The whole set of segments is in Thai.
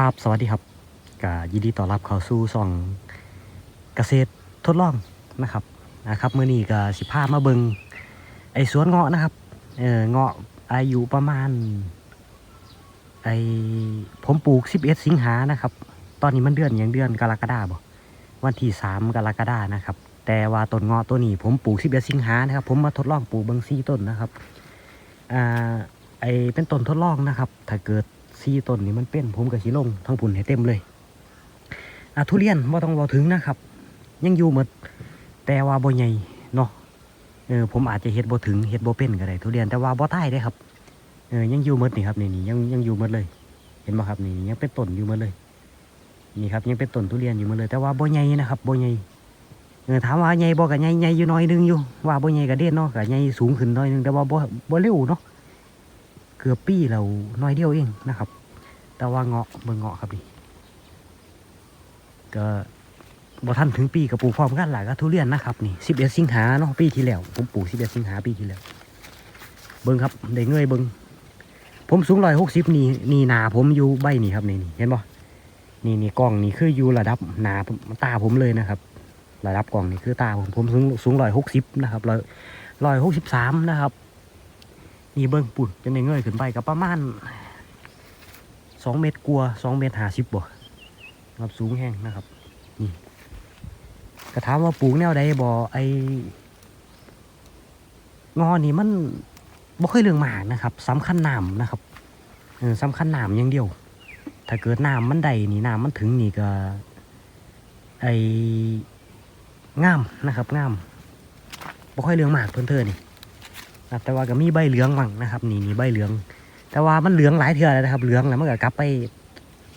ครับ สวัสดีครับก็ยินดีต้อนรับเข้าสู่ช่องเกษตรทดลองนะครับนะครับเมื่อนี้ก็สิพามาเบิงไอ้สวนเงาะนะครับเออเงาะอายุประมาณไอ้ผมปลูก 11 สิงหานะครับ ตอนนี้มันเดือนอย่างเดือนกรกฎาบ่วันที่ 3 กรกฎานะครับ แต่ว่าต้นเงาะตัวนี้ ผมปลูก 11 สิงหานะครับ ผมมาทดลองปลูกเบิงซี่ต้นนะครับอ่าไอเป็นต้นทดลองนะครับ ถ้าเกิด ซี่ต้นนี่มันเป็นผมกับสีลงทั้งผุนให้เต็มเลยอะทุเรียนว่าต้องรอถึงนะครับ ยังอยู่หมดแต่ว่าบ่ใหญ่เนาะเออผมอาจจะเฮ็ดบ่ถึงเฮ็ดบ่เป็นก็ได้ทุเรียนแต่ว่าบ่ตายได้ครับเออยังอยู่หมดนี่ครับนี่นี่ยังยังอยู่หมดเลย เห็นบ่ครับนี่ยังเป็นต้นอยู่หมดเลย นี่ครับยังเป็นต้นทุเรียนอยู่หมดเลย แต่ว่าบ่ใหญ่นะครับบ่ใหญ่เออถามว่าใหญ่บ่ก็ใหญ่ใหญ่อยู่น้อยหนึงอยู่ว่าบ่ใหญ่ก็เด่นเนาะก็ใหญ่สูงขึ้นน้อยหนึงแต่ว่าบ่บ่เร็วเนาะ กือบปีเราน้อยเดียวเองนะครับ แต่ว่าเงาะเบิ่งเงาะครับนี่ก็บ่ทันถึงปีกับปลูกพร้อมกันหลายก็ทุเรียนนะครับนี่สิบเอ็ดสิงหาเนาะปีที่แล้วผมปลูกสิบเอ็ดสิงหาปีที่แล้ว เบิ่งครับได้เงยเบิ่งผมสูงร้อยหกสิบนี่นี่หนาผมอยู่ใบนี่ครับนี่นี่เห็นบ่นี่นี่กล้องนี่คืออยู่ระดับหนาตาผมเลยนะครับ ระดับกล้องนี่คือตาผมผมสูงสูงร้อยหกสิบนะครับร้อยร้อยหกสิบสามนะครับ นี่เบิ้งปุ่นจะในเงยขึ้นไปกับประมาณสองเมตรกลัวสองเมตรหาสิบบ่ครับสูงแห้งนะครับนี่ก็ถามว่าปลูกแนวใดบ่ไองอนี่มันบ่ค่อยเรื่องมากนะครับสำคัญน้ำนะครับเออสำคัญน้ำอย่างเดียว ถ้าเกิดน้ำมันใดนี่น้ำมันถึงนี่ก็ไองามนะครับงามบ่ค่อยเรื่องมากเพิ่อนเธอนี่ ครับ แต่ว่าก็มีใบเหลืองบ้างนะครับ นี่นี่ใบเหลือง แต่ว่ามันเหลืองหลายเทื่อแล้วนะครับ เหลืองแล้วมันก็กลับไป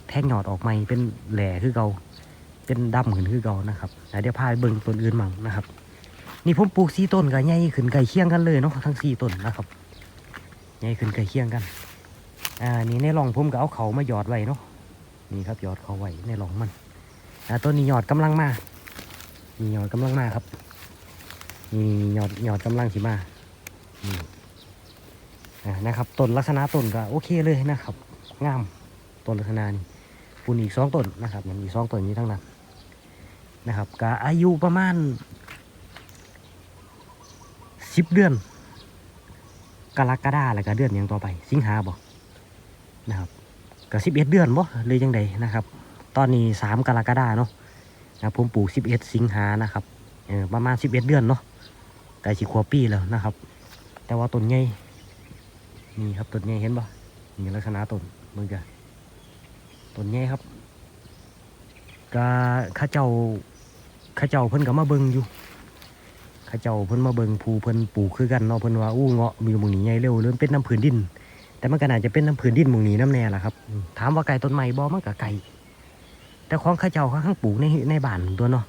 แทงหยอดออกใหม่เป็นแหล่คือเก่าเป็นดำขึ้นคือเก่านะครับแล้วเดี๋ยวพาไปเบิ่งต้นอื่นมั่งนะครับ นี่ผมปลูกสี่ต้นก็ใหญ่ขึ้นใกล้เคียงกันเลยเนาะทั้งสี่ต้นนะครับใหญ่ขึ้นใกล้เคียงกันอ่านี่ในร่องผมก็เอาเขามาหยอดไว้เนาะนี่ครับหยอดเขาไว้ในร่องมันอ่าต้นนี้หยอดกำลังมานี่หยอดกำลังมาครับนี่หยอดหยอดกำลังสิมาอืมา นะครับต้นลักษณะต้นก็โอเคเลยนะครับ งามต้นลักษณะนี้ปุ่นอีกสองต้นนะครับมันมีสองต้นนี้ทั้งนั้นนะครับก็อายุประมาณสิบเดือนกรกฎาแล้วก็เดือนอย่างต่อไป สิงหาบ่นะครับก็สิบเอ็ดเดือนบ่เลยยังไงนะครับ ตอนนี้สามกรกฎาเนาะนะผมปลูกสิบเอ็ดสิงหานะครับประมาณสิบเอ็ดเดือนเนาะใกล้สิขวบปีแล้วนะครับ แต่ว่าต้นใหญ่นี่ครับต้นใหญ่เห็นปะนี่ลักษณะต้นมึงจะต้นใหญ่ครับก็ข้าเจ้าข้าเจ้าเพิ่นก็มาเบิ่งอยู่ข้าเจ้าเพิ่นมาเบิ่งภูเพิ่นปลูกคือกันเนาะเพิ่นว่าอู้เงาะมีมู่นี้ใหญ่เร็วเริ่มเป็นน้ำผืนดิน แต่มันก็น่าจะเป็นน้ำผืนดินมู่นี้น้ำแน่ล่ะครับ ถามว่าไก่ต้นไม้บ่มันก็ไก่แต่ของข้าเจ้าเขาข้างปลูกในในบ้านตัวเนาะ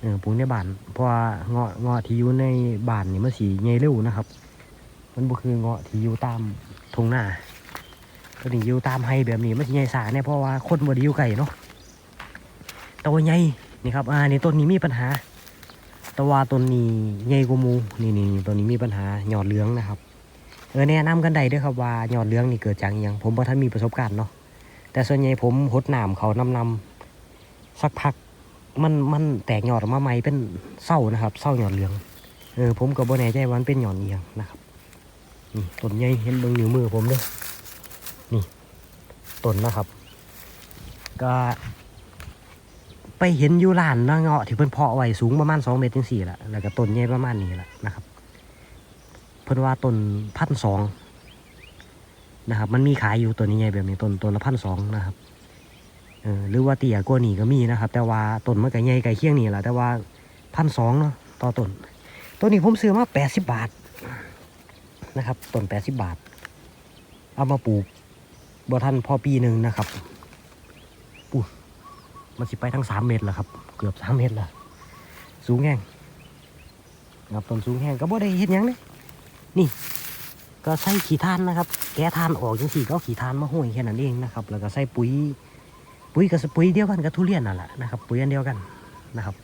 เออปลูกในบ้านเพราะว่าเงาะเงาะที่อยู่ในบ้านนี่มันสีใหญ่เร็วนะครับ มันบ่คือเงาะที่อยู่ตามทุ่งนาตัวนี้อยู่ตามไฮแบบนี้มันใหญ่สาเนี่ยเพราะว่าคนบ่ได้อยู่ไกลเนาะตัวใหญ่นี่ครับอ่านี่ต้นนี้มีปัญหาแตัวาต้นนี้ใหญ่กว่ามูนี่นี่นี่ต้นนี้มีปัญหาหยอดเหลืองนะครับเออแนะนำกันได้ด้วยครับว่าหยอดเหลืองนี่เกิดจากอหยังผมบ่ทันมีประสบการณ์เนาะแต่ส่วนใหญ่ผมหดหน้ำเขานำนำสักพักมันมันแตกหยอดออกมาใหม่เป็นเศร้านะครับเศร้าหยอดเหลืองเออผมก็บ่แน่ใจว่ามันเป็นหยอดเอียงนะครับ นี่ต้นใหญ่เห็นเบิ่งนิ้วมือผมเด้อนี่ต้นนะครับ ก็ ไปเห็นอยู่ร้านนะเงาะที่เพิ่นเพาะไว้สูงประมาณสองเมตรจังสี่ละแล้วก็ต้นใหญ่ประมาณนี้แหละนะครับ เพิ่นว่าต้นพันสองนะครับ มันมีขายอยู่ต้นนี้ใหญ่แบบนี้ต้นต้นละพันสองนะครับเออหรือว่าเตี้ยกว่านี้ก็มีนะครับ แต่ว่าต้นมันก็ใหญ่ไกลเคียงนี่แหละแต่ว่าพันสองเนาะต่อต้นต้นนี้ผมซื้อมาแปดสิบบาท นะครับต้นแปดสิบบาท เอามาปลูกบ่ทันพอปีหนึ่งนะครับปูมันสิไปทั้งสามเมตรแล้วครับ เกือบสามเมตรแล้วสูงแห้งครับต้นสูงแห้งก็บ่ได้เห็นยังเลยนี่ ก็ใส่ขี้ทานนะครับ แกะทานออกจังสี่ก็ขี้ทานมาห้อยแค่นั้นเองนะครับ แล้วก็ใส่ปุ๋ย ปุ๋ยกับปุ๋ยเดียวกันกับทุเรียนนั่นแหละนะครับ ปุ๋ยอันเดียวกันนะครับ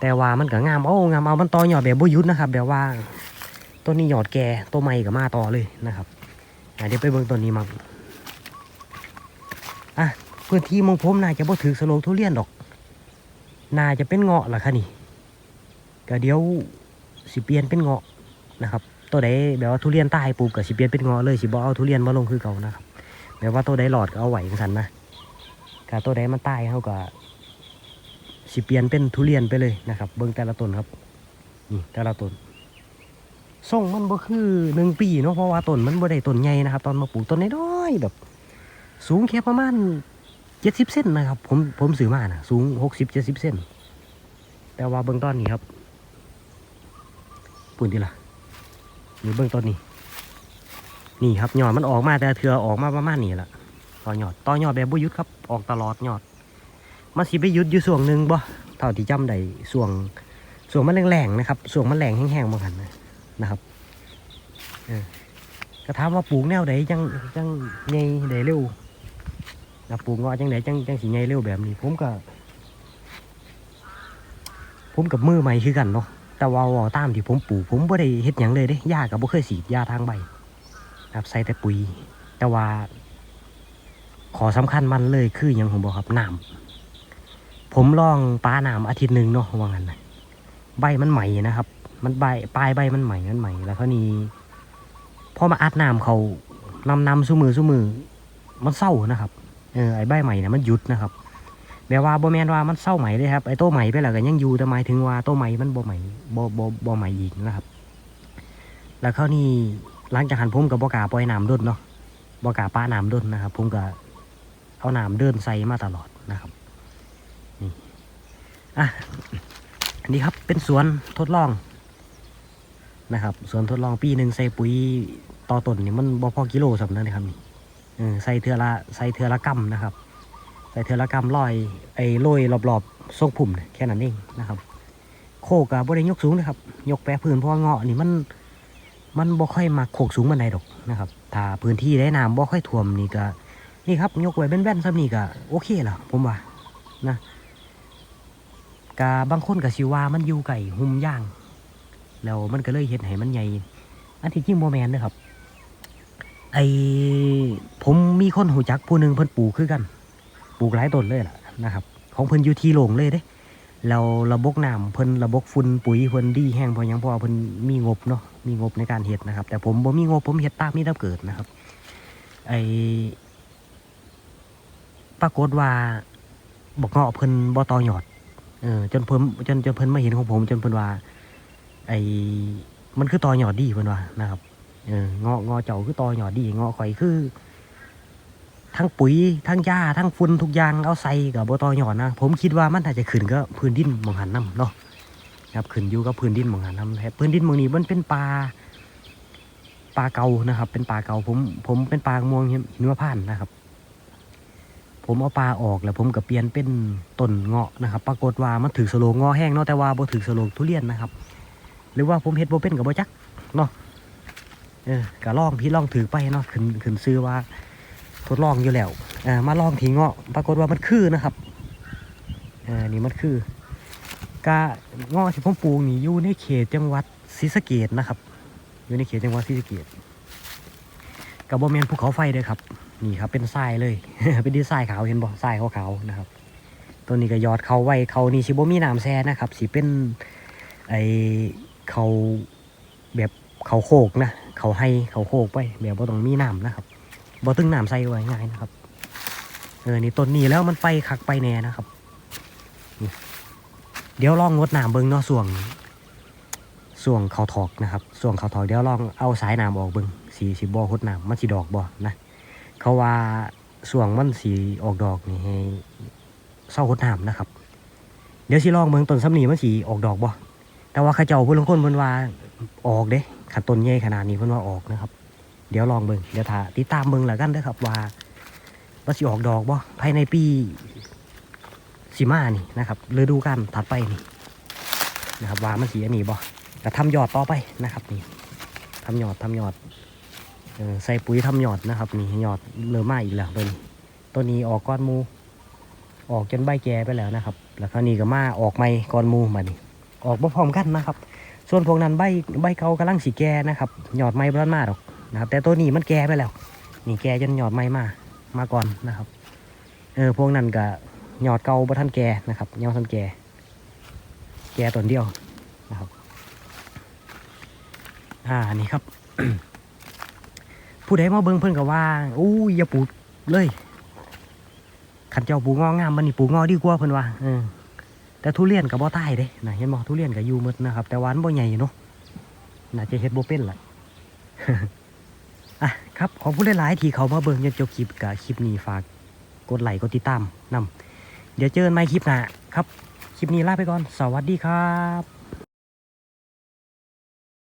แต่ว่ามันก็งามเอางามเอามันต่อยอดแบบบ่หยุดนะครับแบบว่า ต้นนี้หยอดแก่ตัวใหม่กับมาต่อเลยนะครับเดี๋ยวไปเบิ่งต้นนี้มั่งอะพื้นที่มองผมน่าจะบ่ถือสโลงทุเรียนดอก น่าจะเป็นเงาะล่ะค่ะนี่ก็เดี๋ยวสิเปลี่ยนเป็นเงาะนะครับ ตัวใดแบบว่าทุเรียนใต้ปลูกก็สิเปลี่ยนเป็นเงาะเลยสิบ่เอาทุเรียนมาลงคือเก่านะครับแบบว่าตัวใดหลอดก็เอาไหว้จังซั่นนะก็ตัวใดมันใต้เฮาก็สิเปลี่ยนเป็นทุเรียนไปเลยนะครับ เบิ่งแต่ละต้นครับนี่แต่ละต้น ส่งมันบ่คือหนึ่งปีเนาะเพราะว่าต้นมันบ่ได้ต้นใหญ่นะครับ ตอนมาปลูกต้นน้อยๆแบบ สูงแค่ประมาณเจ็ดสิบเซนนะครับ ผมผมซื้อมานะสูงหกสิบเจ็ดสิบเซนแต่ว่าเบื้องต้นนี้ครับปุ่นทีละนี่เบื้องต้นนี้นี่ครับยอดมันออกมาแต่เถือออกมาประมาณนี้แหละต่อยอดต่อยอดแบบบุยุดครับ ออกตลอดยอดมันสิไปยุดอยู่ส่วงหนึ่งบ่เท่าที่จำได้ส่วงส่วงมันแรงๆนะครับส่วงมันแรงแห้งๆบางหันนะ นะครับก็ถามว่าปลูกแนวใดจังจังใหญ่ไดเร็วนะปลูกงาะจังไดจังจังสิใหญ่เร็วแบบนี้ ผมก็ผมกับมือใหม่คือกันเนาะแต่ว่าว่าตามที่ผมปลูกผมบ่ได้เฮ็ดหยังเลยเด้ยากับบ่เคยสีดยาทางใบครับใส่แต่ปุ๋ย แต่ว่า ขอสำคัญมันเลยคือหยังผมบอกครับน้ำผมลองปาน้ำอาทิตย์หนึ่งเนาะว่างั้นใบมันใหม่นะครับ มันใบปลายใบมันใหม่มันใหม่แล้วก็นี้พอมาอัดน้ำเขานำนำสู้มือสู้มือ มันเศร้านะครับเออไอ้ใบใหม่เนี่ยมันหยุดนะครับแบบว่าโบแมนว่ามันเศร้าใหม่เลยครับไอ้โตใหม่ไปแล้วก็ยังอยู่แต่หมายถึงว่าโตใหม่มันโบใหม่โบ่บ่บ่ใหม่อีกนะครับ แล้วเขานี่หลังจากหันผมกับบกาปล่อยน้ำด้นเนาะบกาป้าน้ำด้นนะครับ ผมก็เอาน้ำเดินใส่มาตลอดนะครับนี่อะนนี้ครับเป็นสวนทดลอง นะครับสวนทดลองปีหนึ่งใส่ปุ๋ยต่อต้นนี่มันบ่พอกิโลสำนักนะครับนี่ใส่เทือละใส่เทือละกำนะครับ ใส่เทือละกำลอยไอ้โรยรอบๆทรงผุ่มแค่นั้นเองนะครับ โคกับบริยกสูงนะครับ ยกแปะพื้นเพราะเงาะนี่มันมันบ่ค่อยมาโคกสูงมันใดดอกนะครับถ้าพื้นที่ได้น้ำบ่ค่อยท่วมนี่ก็นี่ครับยกไว้เป็นแว่นๆซ้ำนี่ก็โอเคแล้วผมว่านะกาบางคนกับชิว่ามันอยู่ไก่หุ่มย่าง แล้วมันก็เลยเห็นให้มันใหญ่ อันที่จริงโมแมนนะครับ ไอผมมีคนหูจักผู้หนึ่งเพิ่นปลูกคือกัน ปลูกหลายต้นเลยล่ะนะครับ ของเพิ่นอยู่ที่โลงเลยเด้แล้วระบบน้ำเพิ่นระบบฝุ่นปุ๋ยเพิ่นดีแห้งเพอยังเพอเพิ่นมีงบเนาะมีงบในการเฮ็ดนะครับ แต่ผมบ่มีงบผมเฮ็ดตามมีตามเกิดนะครับ ไอปรากฏว่าบอกเงาะเพิ่นบ่ต่อยอดเออจนเพิ่นจนจนเพิ่นมาเห็นของผมจนเพิ่นว่า ไอมันคือต่อยอดดีเพิ่นว่านะครับเอองาะเงาะเจ้าคือตอหยอดดีเงาะข่อยคือ ทั้งปุ๋ยทั้งหญ้าทั้งฝุ่นทุกอย่างเอาใส่กับบตอหยอดนะผมคิดว่ามันอาจจะขึ้นก็พื้นดินมองหันน้ำเนาะครับขึ้นอยู่กับพื้นดินมองหันน้ำครับพื้นดินหมองนี้มันเป็นปลาปลาเก่านะครับ เป็นปลาเก่าผมผมเป็นปลามวงหิมพานต์นะครับผมเอาปลาออกแล้วผมก็เปลี่ยนเป็นต้นเงาะนะครับ ปรากฏว่ามันถือสโลงเงาะแห้งเนาะแต่ว่าบ่ถือสโลงทุเรียนนะครับ หรือว่าผมเฮ็ดบ่เป็นกับบ่จักเนาะเออก็ลองพี่ลองถือไปเนาะขึ้นขึ้นซื้อว่าทดลองอยู่แล้วอ่ามาลองทีเงาะปรากฏว่ามันคือนะครับอ่านี่มันคือกาเงาะที่ผมปลูกนี่อยู่ในเขตจังหวัดศรีสะเกดนะครับ อยู่ในเขตจังหวัดศรีสะเกดกับโบแมนภูเขาไฟเลยครับ นี่ครับเป็นทรายเลย เป็นดินทรายขาวเห็นบ่ทรายขาวๆนะครับ ตัวนี้ก็ยอดเขาไว้เขานี่ชิบมีน้ำแซ่นะครับสิเป็นไอ เขาแบบเขาโคกนะเขาให้เขาโคกไปแบบว่าต้องมีน้ำนะครับบ่ตึงน้ำใส่ไว้ง่ายนะครับเออนี่ต้นนี้แล้วมันไปคักไปแน่นะครับเดี๋ยวลองงดน้ำเบิ้งเนาะส่วงส่วงเขาถอกนะครับส่วงเขาถอกเดี๋ยวลองเอาสายน้ำออกเบิ้งสีสีบ่อหดน้ำมันสีดอกบ่นะเขาว่าส่วงมันสีออกดอกนี่ให้เศร้าหดน้ำนะครับ เดี๋ยวสิลองเบิ้งต้นสำนีมันสีออกดอกบ่ แต่ว่าเข้าเจ้าผู้ลงคนเพิ่นว่าออกเด้ขันต้นใหญ่ขนาดนี้เพิ่นว่าออกนะครับ เดี๋ยวลองเบิ่งเดี๋ยวถ้าติดตามเบิ่งแล้วกันเด้อครับว่าว่าสิออกดอกบ่ภายในปีสิมานี่นะครับฤดูกาลถัดไปนี่นะครับว่ามันสีอันนี้บ่ก็ทำยอดต่อไปนะครับนี่ทำยอดทำยอดใส่ปุ๋ยทำยอดนะครับนี่ยอดเริ่มมาอีกแล้วตัวนี้ตัวนี้ออกก้อนมู ออกจนใบแก่ไปแล้วนะครับ แล้วคราวนี้ก็มาออกใหม่ก้อนมูมานี่ ออกบ่พร้อมกันนะครับ ส่วนพวกนั้นใบใบเขากำลังสีแก่นะครับหยอดไม้บ้านมาหรอกนะครับแต่ตัวนี้มันแก่ไปแล้ว นี่แก่จนหยอดไม้มามาก่อนนะครับเออพวกนั้นก็ยอดเก่าบ่ทันแก่นะครับยอดทันแก่แก่ต้นเดียวนะครับอ่านี่ครับ ผู้ใดมาเบิ่งเพิ่นก็ว่าอู้ยอย่าปลูกเลยขันเจ้าปลูกงองามมันนี่ปลูกงอดีกว่าเพิ่นว่าเออ แต่ทุเรียนกับบ่ใต้เด้นะเห็นบ่ทุเรียนกับยูมดนะครับ แต่หวานบ่ใหญ่เนาะน่าจะเฮ็ดบ่เป็นล่ะอะครับขอบคุณหลายๆที่เขามาเบิ่งจนจบคลิปกับคลิปนี้ฝากกดไลค์กดติดตามนํเดี๋ยวเจอกันใหม่คลิปหน้าครับ คลิปนี้ลาไปก่อน สวัสดีครับ